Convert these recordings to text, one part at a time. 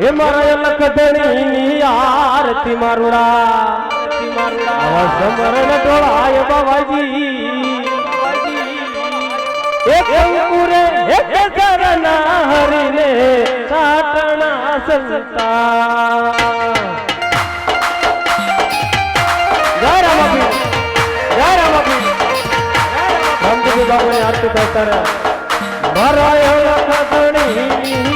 હે મારા લખદણી ની આરતી મારુડા. સમરણ ટોળાય બાબાજી એક અંકુરે એક કરના હરીને સાટણા સંતા. બાબુને આરતી કરતા રહ્યા. મારા લખદણી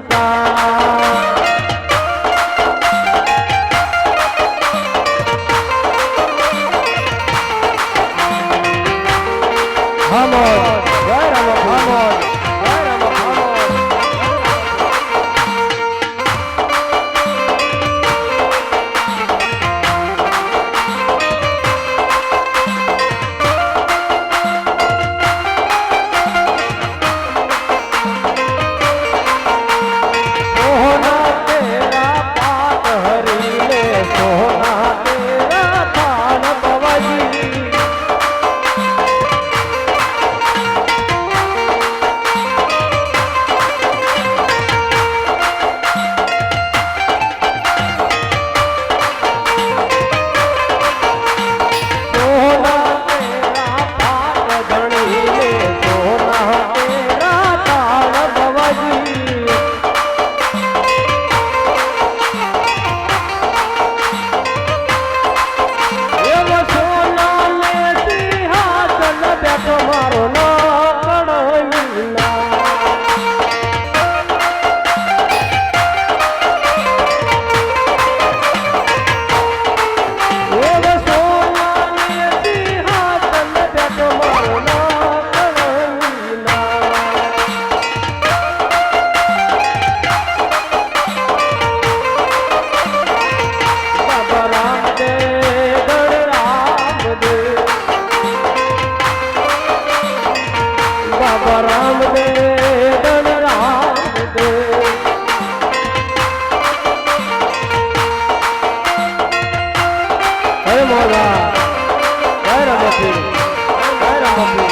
Bye. Vamos lá. Vai, Ramon Filho. Vai, Ramon Filho.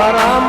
Haram.